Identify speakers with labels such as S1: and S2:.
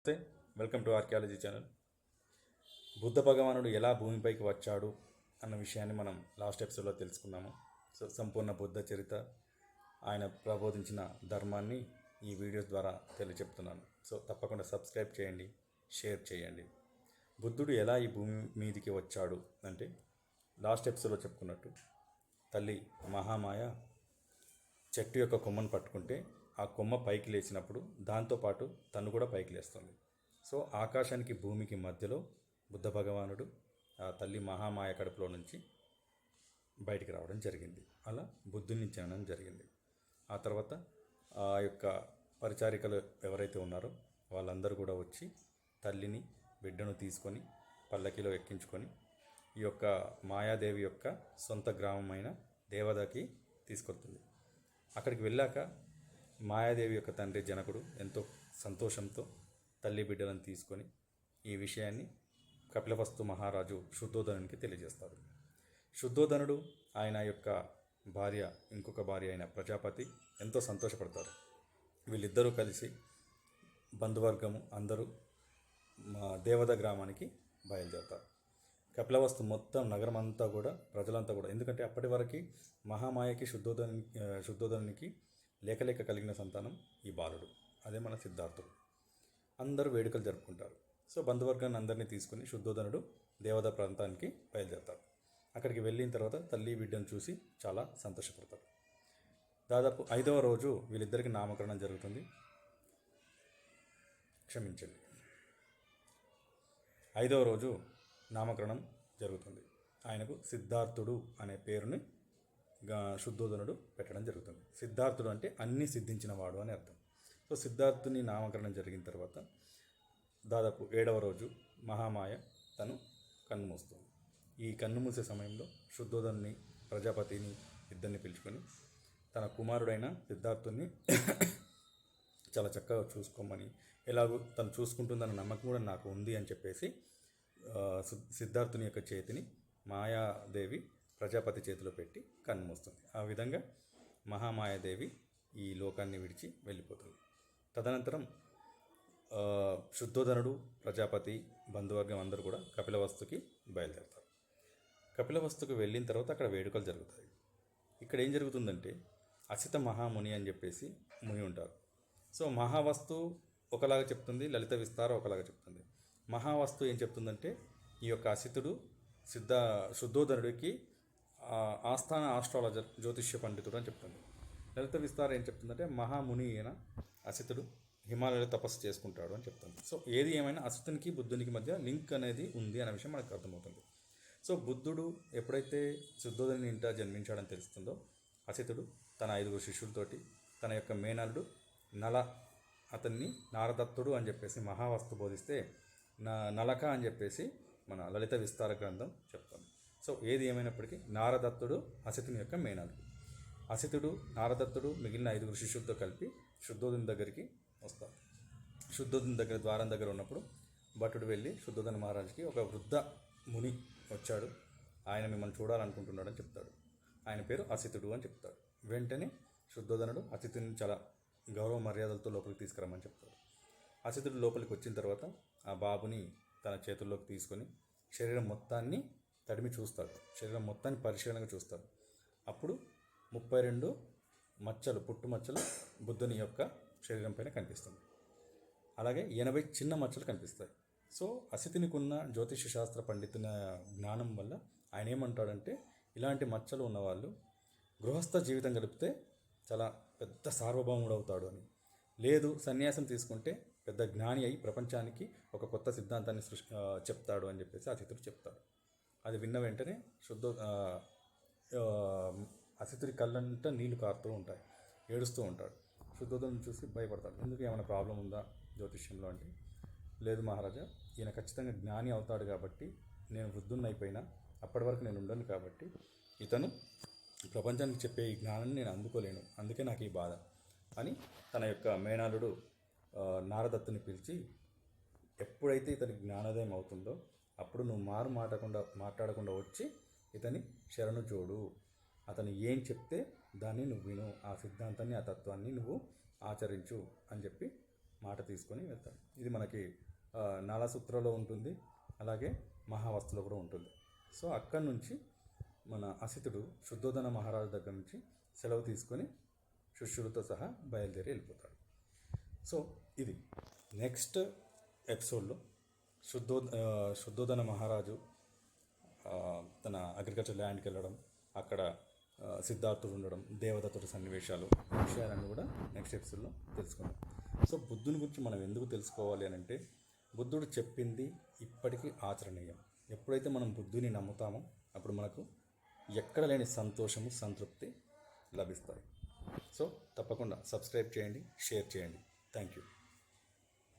S1: నమస్తే. Welcome to archaeology channel. Buddha భగవానుడు ఎలా భూమిపైకి వచ్చాడు అన్న విషయాన్ని మనం లాస్ట్ ఎపిసోడ్లో తెలుసుకున్నాము. సో సంపూర్ణ బుద్ధ చరిత్ర ఆయన ప్రబోధించిన ధర్మాన్ని ఈ వీడియోస్ ద్వారా తెలియచెప్తున్నాను. సో తప్పకుండా సబ్స్క్రైబ్ చేయండి షేర్ చేయండి. బుద్ధుడు ఎలా ఈ భూమి మీదికి వచ్చాడు అంటే లాస్ట్ ఎపిసోడ్లో చెప్పుకున్నట్టు తల్లి మహామాయ చెట్టు యొక్క కొమ్మను పట్టుకుంటే ఆ కొమ్మ పైకి లేచినప్పుడు దాంతోపాటు తను కూడా పైకి లేస్తుంది. సో ఆకాశానికి భూమికి మధ్యలో బుద్ధ భగవానుడు ఆ తల్లి మహామాయ కడుపులో నుంచి బయటికి రావడం జరిగింది. అలా బుద్ధుని జననం జరిగింది. ఆ తర్వాత ఆ యొక్క పరిచారికలు ఎవరైతే ఉన్నారో వాళ్ళందరూ కూడా వచ్చి తల్లిని బిడ్డను తీసుకొని పల్లకిలో ఎక్కించుకొని ఈ యొక్క మాయాదేవి యొక్క సొంత గ్రామమైన దేవదకి తీసుకొస్తుంది. అక్కడికి వెళ్ళాక మాయాదేవి యొక్క తండ్రి జనకుడు ఎంతో సంతోషంతో తల్లి బిడ్డలను తీసుకొని ఈ విషయాన్ని కపిలవస్తు మహారాజు శుద్ధోధనునికి తెలియజేస్తాడు శుద్ధోధనుడు ఆయన యొక్క భార్య ఇంకొక భార్య అయిన ప్రజాపతి ఎంతో సంతోషపడతారు. వీళ్ళిద్దరూ కలిసి బంధువర్గము అందరూ మా దేవత గ్రామానికి బయలుదేరుతారు. కపిలవస్తు మొత్తం నగరం అంతా కూడా ప్రజలంతా కూడా ఎందుకంటే అప్పటి వరకు మహామాయకి శుద్ధోదను శుద్ధోధనునికి లేకలేక కలిగిన సంతానం ఈ బాలుడు. అదే మన సిద్ధార్థుడు. అందరూ వేడుకలు జరుపుకుంటారు. సో బంధువర్గాన్ని అందరినీ తీసుకుని శుద్ధోధనుడు దేవత ప్రాంతానికి బయలుదేరతాడు. అక్కడికి వెళ్ళిన తర్వాత తల్లి బిడ్డను చూసి చాలా సంతోషపడతాడు. దాదాపు ఐదవ రోజు వీళ్ళిద్దరికి నామకరణం జరుగుతుంది. క్షమించండి. ఐదవ రోజు నామకరణం జరుగుతుంది. ఆయనకు సిద్ధార్థుడు అనే పేరుని గా- పెట్టడం జరుగుతుంది. సిద్ధార్థుడు అంటే అన్ని సిద్ధించినవాడు అని అర్థం. సో సిద్ధార్థుని నామకరణం జరిగిన తర్వాత దాదాపు ఏడవ రోజు మహామాయ తను కన్ను మూస్తుంది. ఈ కన్ను మూసే సమయంలో శుద్ధోధనుని ప్రజాపతిని ఇద్దరిని పిలుచుకొని తన కుమారుడైన సిద్ధార్థుని చాలా చక్కగా చూసుకోమని ఎలాగో తను చూసుకుంటుందన్న నమ్మకం కూడా నాకు ఉంది అని చెప్పేసి సిద్ధార్థుని యొక్క చేతిని మాయాదేవి ప్రజాపతి చేతిలో పెట్టి కన్నుమూస్తుంది ఆ విధంగా మహామాయాదేవి ఈ లోకాన్ని విడిచి వెళ్ళిపోతుంది. తదనంతరం శుద్ధోధనుడు ప్రజాపతి బంధువర్గం అందరూ కూడా కపిలవస్తుకి బయలుదేరుతారు. కపిలవస్తుకు వెళ్ళిన తర్వాత అక్కడ వేడుకలు జరుగుతాయి. ఇక్కడ ఏం జరుగుతుందంటే అసిత మహాముని అని చెప్పేసి ముని ఉంటారు. సో మహావస్తు ఒకలాగా చెప్తుంది లలిత విస్తార ఒకలాగా చెప్తుంది. మహావస్తు ఏం చెప్తుందంటే ఈ యొక్క అసితుడు సిద్ధ శుద్ధోధనుడికి ఆస్థాన ఆస్ట్రాలజర్ జ్యోతిష్య పండితుడు అని చెప్తుంది. లలిత విస్తార ఏం చెప్తుందంటే మహాముని అయిన అసితుడు హిమాలయ తపస్సు చేసుకుంటాడు అని చెప్తుంది. సో ఏది ఏమైనా అసితునికి బుద్ధునికి మధ్య లింక్ అనేది ఉంది అనే విషయం మనకు అర్థమవుతుంది. సో బుద్ధుడు ఎప్పుడైతే శుద్ధోదని ఇంట జన్మించాడని తెలుస్తుందో అసితుడు తన ఐదుగురు శిష్యులతోటి తన యొక్క మేనల్లుడు నల అతన్ని నారదత్తుడు అని చెప్పేసి మహావస్తు బోధిస్తే నా నలక అని చెప్పేసి మన లలిత విస్తార గ్రంథం చెప్తుంది. సో ఏది ఏమైనప్పటికీ నారదత్తుడు అసితుని యొక్క మేనల్లుడు అసితుడు నారదత్తుడు మిగిలిన ఐదుగురు శిష్యులతో కలిపి శుద్ధోదని దగ్గరికి వస్తారు. శుద్ధోదని దగ్గర ద్వారం దగ్గర ఉన్నప్పుడు భటుడు వెళ్ళి శుద్ధోదన మహారాజుకి ఒక వృద్ధ ముని వచ్చాడు. ఆయన మిమ్మల్ని చూడాలనుకుంటున్నాడని చెప్తాడు. ఆయన పేరు అసితుడు అని చెప్తాడు. వెంటనే శుద్ధోదనుడు అతిథిని చాలా గౌరవ మర్యాదలతో లోపలికి తీసుకురమ్మని చెప్తాడు. అసితుడు లోపలికి వచ్చిన తర్వాత ఆ బాబుని తన చేతుల్లోకి తీసుకొని శరీరం మొత్తాన్ని తడిమి చూస్తాడు శరీరం మొత్తాన్ని పరిశీలనగా చూస్తాడు అప్పుడు ముప్పై రెండు మచ్చలు పుట్టు మచ్చలు బుద్ధుని యొక్క శరీరం పైన కనిపిస్తుంది అలాగే ఎనభై చిన్న మచ్చలు కనిపిస్తాయి. సో అసితినికున్న జ్యోతిష శాస్త్ర పండితుల జ్ఞానం వల్ల ఆయన ఏమంటాడంటే ఇలాంటి మచ్చలు ఉన్నవాళ్ళు గృహస్థ జీవితం గడిపితే చాలా పెద్ద సార్వభౌముడు అవుతాడు అని. లేదు సన్యాసం తీసుకుంటే పెద్ద జ్ఞాని అయి ప్రపంచానికి ఒక కొత్త సిద్ధాంతాన్ని సృష్టి చెప్తాడు అని చెప్పేసి అతిథులు చెప్తాడు అది విన్న వెంటనే శుద్ధ అతిథుడి కళ్ళంట నీళ్ళు కారుతూ ఉంటాయి. ఏడుస్తూ ఉంటాడు. శుద్ధోదను చూసి భయపడతాడు. ఎందుకు ఏమైనా ప్రాబ్లం ఉందా జ్యోతిష్యంలో? అంటే లేదు మహారాజా ఈయన ఖచ్చితంగా జ్ఞాని అవుతాడు కాబట్టి నేను వృద్ధున్నైపోయినా అప్పటి వరకు నేను ఉండను కాబట్టి ఇతను ప్రపంచానికి చెప్పే ఈ జ్ఞానాన్ని నేను అందుకోలేను. అందుకే నాకు ఈ బాధ అని తన యొక్క మేనాలుడు నారదత్తుని పిలిచి ఎప్పుడైతే ఇతనికి జ్ఞానోదయం అవుతుందో అప్పుడు నువ్వు మారు మాటకుండా మాట్లాడకుండా వచ్చి ఇతని శరణు చూడు. అతను ఏం చెప్తే దాన్ని నువ్వు విను. ఆ సిద్ధాంతాన్ని ఆ తత్వాన్ని నువ్వు ఆచరించు అని చెప్పి మాట తీసుకొని వెళ్తాడు. ఇది మనకి నాళసూత్రలో ఉంటుంది. అలాగే మహావస్తులో కూడా ఉంటుంది. సో అక్కడి నుంచి మన అసితుడు శుద్ధోదన మహారాజు దగ్గర నుంచి సెలవు తీసుకొని శిష్యులతో సహా బయలుదేరి వెళ్ళిపోతాడు. సో ఇది నెక్స్ట్ ఎపిసోడ్లో శుద్ధో శుద్ధోదన మహారాజు తన అగ్రికల్చర్ ల్యాండ్కి వెళ్ళడం అక్కడ సిద్ధార్థుడు ఉండడం దేవదత్తుడు సన్నివేశాలు ఈ విషయాలన్నీ కూడా నెక్స్ట్ ఎపిసోడ్లో తెలుసుకుందాం. సో బుద్ధుని గురించి మనం ఎందుకు తెలుసుకోవాలి అని అంటే బుద్ధుడు చెప్పింది ఇప్పటికీ ఆచరణీయం. ఎప్పుడైతే మనం బుద్ధుని నమ్ముతామో అప్పుడు మనకు ఎక్కడ లేని సంతోషము సంతృప్తి లభిస్తాయి. సో తప్పకుండా సబ్స్క్రైబ్ చేయండి షేర్ చేయండి. Thank you